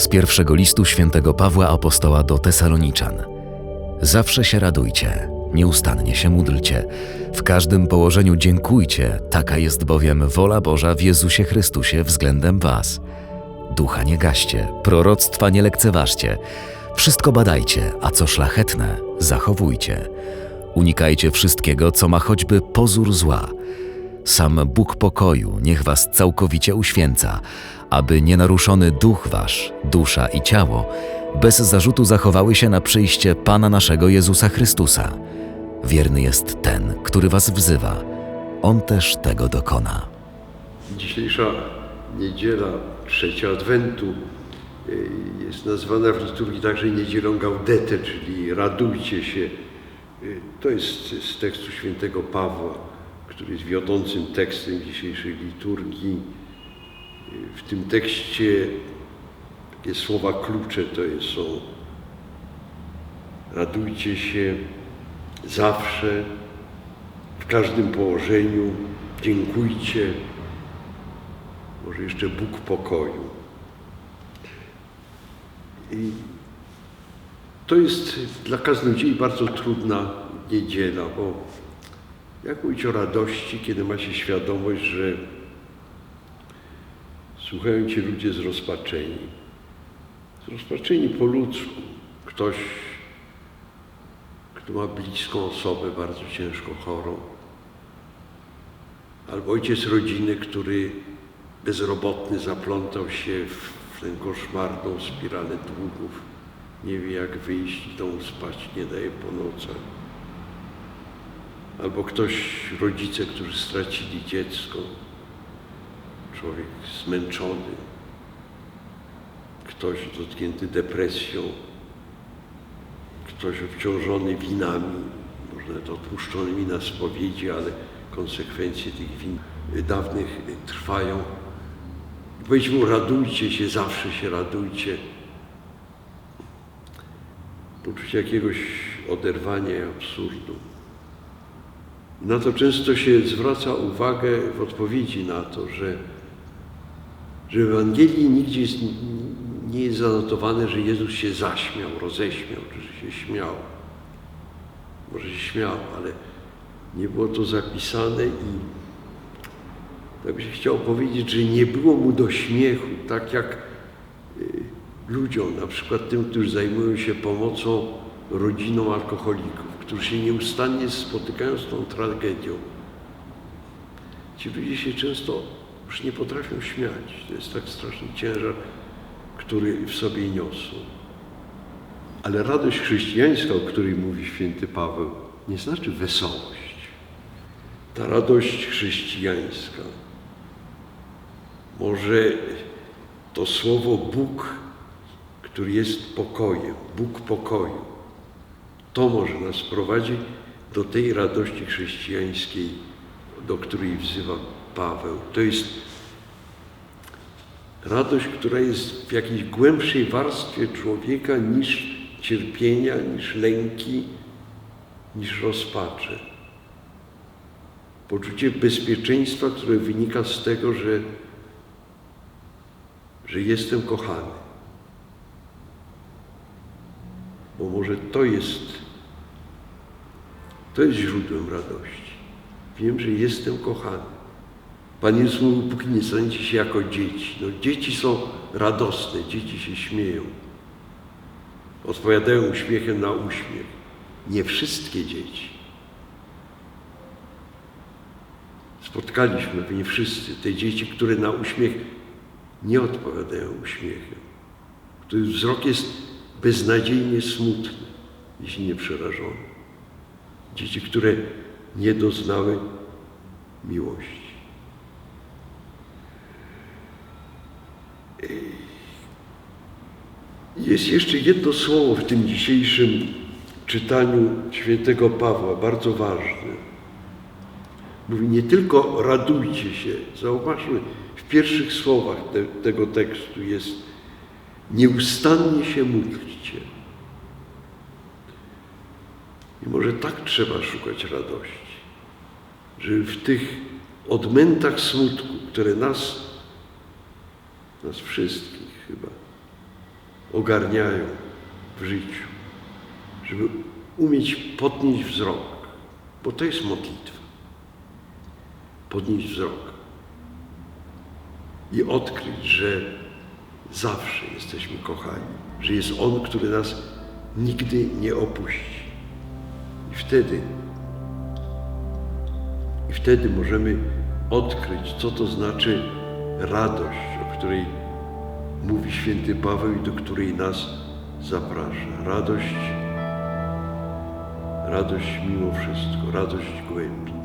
z pierwszego listu świętego Pawła Apostoła do Tesaloniczan. Zawsze się radujcie, nieustannie się módlcie, w każdym położeniu dziękujcie, taka jest bowiem wola Boża w Jezusie Chrystusie względem Was. Ducha nie gaście, proroctwa nie lekceważcie, wszystko badajcie, a co szlachetne, zachowujcie. Unikajcie wszystkiego, co ma choćby pozór zła. Sam Bóg pokoju niech was całkowicie uświęca, aby nienaruszony duch wasz, dusza i ciało bez zarzutu zachowały się na przyjście Pana naszego Jezusa Chrystusa. Wierny jest ten, który was wzywa. On też tego dokona. Dzisiejsza niedziela, trzecia Adwentu, y, jest nazwana w liturgii także niedzielą Gaudete, czyli radujcie się. Y, To jest z tekstu świętego Pawła, który jest wiodącym tekstem dzisiejszej liturgii. Y, W tym tekście takie słowa klucze to jest, są radujcie się zawsze, w każdym położeniu, dziękujcie, może jeszcze Bóg pokoju. I to jest dla kaznodziei bardzo trudna niedziela, bo jak mówić o radości, kiedy ma się świadomość, że słuchają Cię ludzie zrozpaczeni. Zrozpaczeni po ludzku. Ktoś, kto ma bliską osobę bardzo ciężko chorą. Albo ojciec rodziny, który bezrobotny zaplątał się w tę koszmarną spiralę długów. Nie wie jak wyjść i spać nie daje po nocach. Albo ktoś, rodzice, którzy stracili dziecko. Człowiek zmęczony. Ktoś dotknięty depresją. Ktoś obciążony winami. Może to odpuszczonymi na spowiedzi, ale konsekwencje tych win dawnych trwają. Powiedz mu, radujcie się, zawsze się radujcie. Poczucie jakiegoś oderwania absurdu. Na to często się zwraca uwagę w odpowiedzi na to, że, że w Ewangelii nigdzie jest, nie jest zanotowane, że Jezus się zaśmiał, roześmiał, czy że się śmiał. Może się śmiał, ale nie było to zapisane i tak by się chciał powiedzieć, że nie było mu do śmiechu, tak jak y, ludziom, na przykład tym, którzy zajmują się pomocą rodzinom alkoholików, którzy się nieustannie spotykają z tą tragedią. Ci ludzie się często już nie potrafią śmiać. To jest tak straszny ciężar, który w sobie niosą. Ale radość chrześcijańska, o której mówi święty Paweł, nie znaczy wesołość. Ta radość chrześcijańska, może to słowo Bóg, który jest pokojem, Bóg pokoju, to może nas prowadzić do tej radości chrześcijańskiej, do której wzywa Paweł. To jest radość, która jest w jakiejś głębszej warstwie człowieka niż cierpienia, niż lęki, niż rozpacze. Poczucie bezpieczeństwa, które wynika z tego, że, że jestem kochany. Bo może to jest, to jest źródłem radości. Wiem, że jestem kochany. Pan Jezus mówił, póki nie staniecie się jako dzieci. No, dzieci są radosne, dzieci się śmieją. Odpowiadają uśmiechem na uśmiech. Nie wszystkie dzieci. Spotkaliśmy, nie wszyscy, te dzieci, które na uśmiech nie odpowiadają uśmiechem. Których wzrok jest beznadziejnie smutny, jeśli nie przerażony. Dzieci, które nie doznały miłości. Jest jeszcze jedno słowo w tym dzisiejszym czytaniu świętego Pawła, bardzo ważne. Mówi nie tylko radujcie się, zauważmy, w pierwszych słowach te, tego tekstu jest nieustannie się módlcie. I może tak trzeba szukać radości, żeby w tych odmętach smutku, które nas, nas wszystkich chyba, ogarniają w życiu, żeby umieć podnieść wzrok, bo to jest modlitwa. Podnieść wzrok i odkryć, że zawsze jesteśmy kochani, że jest On, który nas nigdy nie opuści. Wtedy, i wtedy możemy odkryć, co to znaczy radość, o której mówi święty Paweł i do której nas zaprasza. Radość, radość mimo wszystko, radość głębi.